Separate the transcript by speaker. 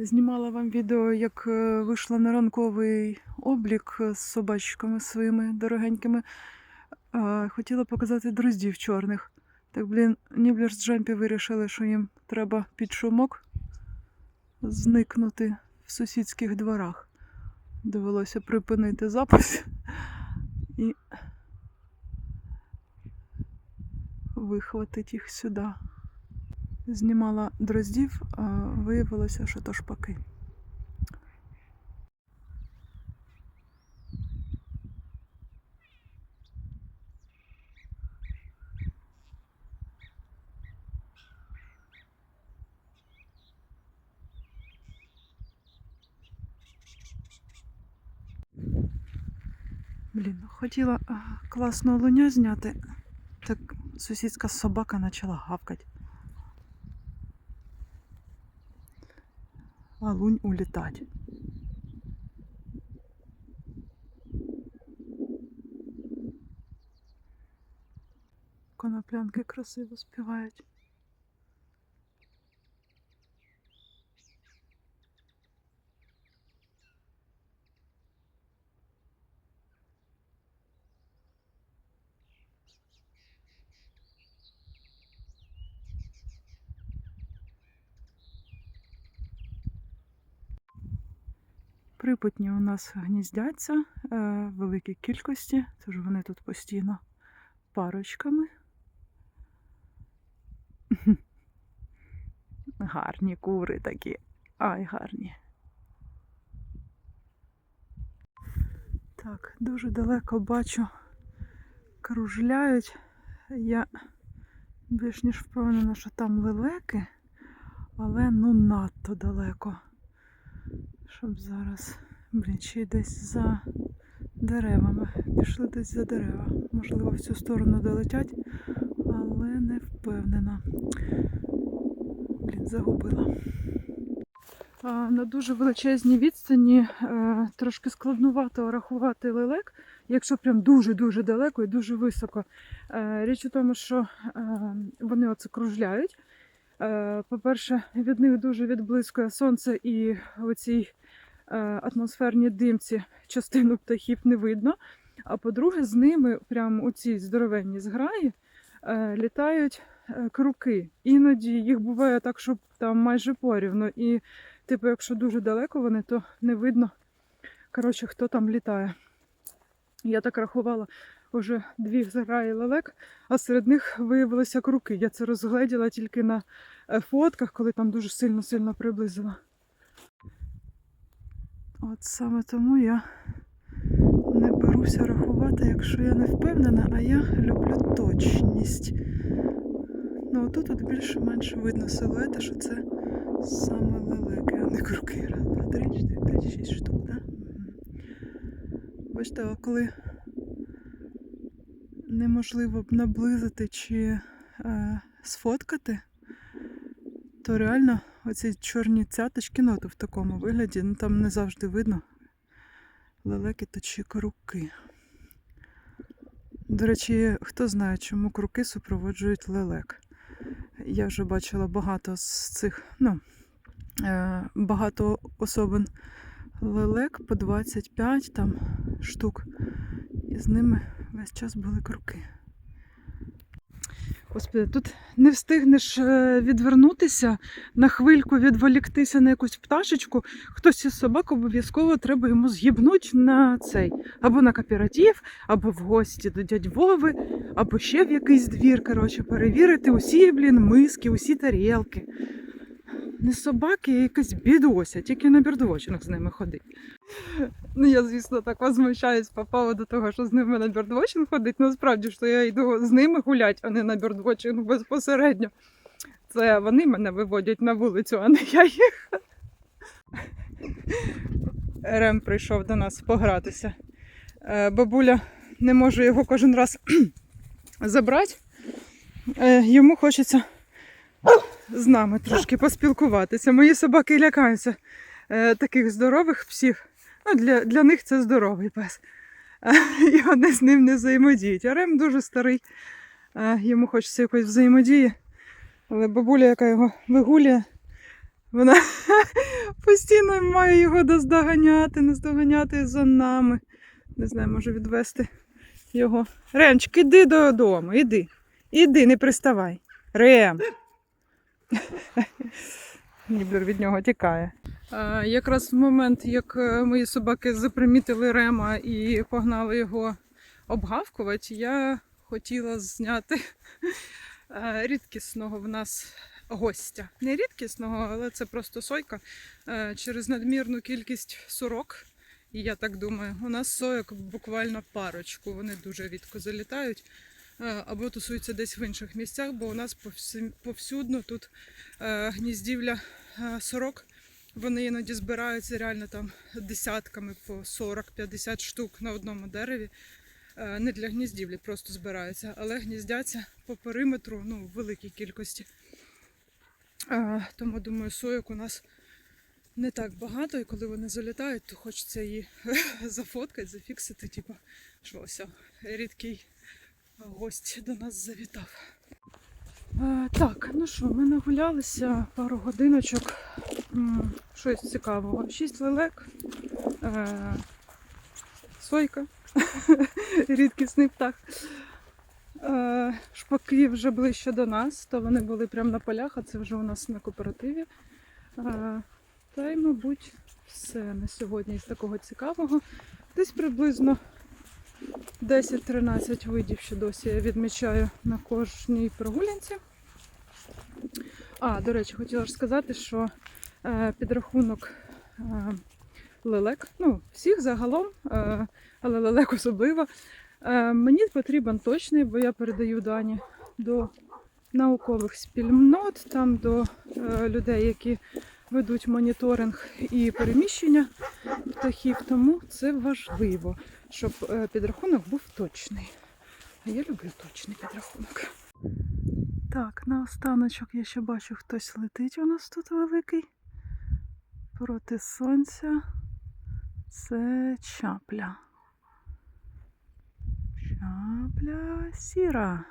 Speaker 1: Знімала вам відео, як е, вийшла на ранковий облік з собачками своїми дорогенькими. Хотіла показати друзів чорних. Так, блін, Ніблер з Джемпі вирішили, що їм треба під шумок зникнути в сусідських дворах. Довелося припинити запис і вихватити їх сюди. Знімала дроздів, а виявилося, що то шпаки. Блін, хотіла а, класну луню зняти, так сусідська собака почала гавкати. Лунь улетать. Коноплянки красиво співають. Припутні у нас гніздяться е, в великій кількості, тож вони тут постійно парочками. Гарні кури такі. Ай, гарні. Так, дуже далеко бачу, кружляють. Я більш ніж впевнена, що там лелеки, але ну надто далеко. Щоб зараз, блін, ще й десь за деревами. Пішли десь за дерева. Можливо, в цю сторону долетять, але не впевнена. Блін, загубила. На дуже величезній відстані е, трошки складнувато рахувати лелек, якщо прям дуже-дуже далеко і дуже високо. Е, річ у тому, що е, вони оце кружляють. По-перше, від них дуже відблискує сонце і оцій атмосферній димці частину птахів не видно. А по-друге, з ними прямо у цій здоровенній зграї е, літають е, круки. Іноді їх буває так, що там майже порівно. І, типу, якщо дуже далеко вони, то не видно, коротше, хто там літає. Я так рахувала вже дві зграї лелек, а серед них виявилися круки. Я це розгледіла тільки на е, фотках, коли там дуже сильно-сильно приблизила. От саме тому я не беруся рахувати, якщо я не впевнена, а я люблю точність. Ну, отут от більше-менше видно силуети, що це саме лелеки, а не круки. Раз, два, три, чотири, п'ять, шість штук, так? Бачите, коли неможливо б наблизити чи е, сфоткати, то реально оці чорні цяточки, ну, то в такому вигляді, ну там не завжди видно лелеки та чи круки. До речі, хто знає, чому круки супроводжують лелек. Я вже бачила багато з цих, ну, е, багато особин лелек по 25 там штук. І з ними весь час були круки. Господи, тут не встигнеш е, відвернутися, на хвильку відволіктися на якусь пташечку. Хтось із собак обов'язково треба йому з'їбнуть на цей, або на кооператив, або в гості до дядь Вови, або ще в якийсь двір. Коротше, перевірити усі, блін, миски, усі тарілки. Не собаки, а якась бідося, тільки на бірдвочинах з ними ходить. Ну, я, звісно, так возмущаюсь по поводу того, що з ними на бірдвочин ходить. Насправді, що я йду з ними гулять, а не на бірдвочин безпосередньо. Це вони мене виводять на вулицю, а не я їх. Рем прийшов до нас погратися. Е, Бабуля не може його кожен раз забрати. Е, Йому хочеться з нами трошки поспілкуватися. Мої собаки лякаються е, таких здорових псів. Для, для них це здоровий пес. І вони з ним не взаємодіють. А Рем дуже старий, йому хочеться якоїсь взаємодії. Але бабуля, яка його вигулює, Вона постійно має його доздоганяти, наздоганяти за нами. Не знаю, може відвести його. Ремчик, іди додому, іди. Іди, не приставай. Рем. Нібір від нього тікає. А, якраз в момент, як е, мої собаки запримітили Рема і погнали його обгавкувати, я хотіла зняти е, рідкісного в нас гостя. Не рідкісного, але це просто сойка. Е, Через надмірну кількість сорок. І я так думаю, у нас сойок буквально парочку. Вони дуже рідко залітають. е, Або тусуються десь в інших місцях, бо у нас повсю- повсюдно тут е, гніздівля е, сорок. Вони іноді збираються реально там десятками по 40-50 штук на одному дереві. Е, Не для гніздівлі, просто збираються, але гніздяться по периметру ну, в великій кількості. Е, Тому думаю, сойок у нас не так багато, і коли вони залітають, то хочеться її зафоткати, зафіксити, типу, що ось рідкий гость до нас завітав. Е, так, ну що, ми нагулялися пару годиночок. Щось цікавого. Шість лелек, е, сойка, рідкісний птах. Е, шпаки вже ближче до нас, то вони були прямо на полях, а це вже у нас на кооперативі. Е, та й, мабуть, все на сьогодні із такого цікавого. Десь приблизно 10-13 видів ще досі я відмічаю на кожній прогулянці. А, до речі, хотіла ж сказати, що підрахунок е, лелек, ну, всіх загалом, е, але лелек особливо, е, мені потрібен точний, бо я передаю дані до наукових спільнот, там до е, людей, які ведуть моніторинг і переміщення птахів. Тому це важливо, щоб е, підрахунок був точний. А я люблю точний підрахунок. Так, наостаночок я ще бачу, хтось летить у нас тут великий. Проти сонця. Це чапля. Чапля сіра.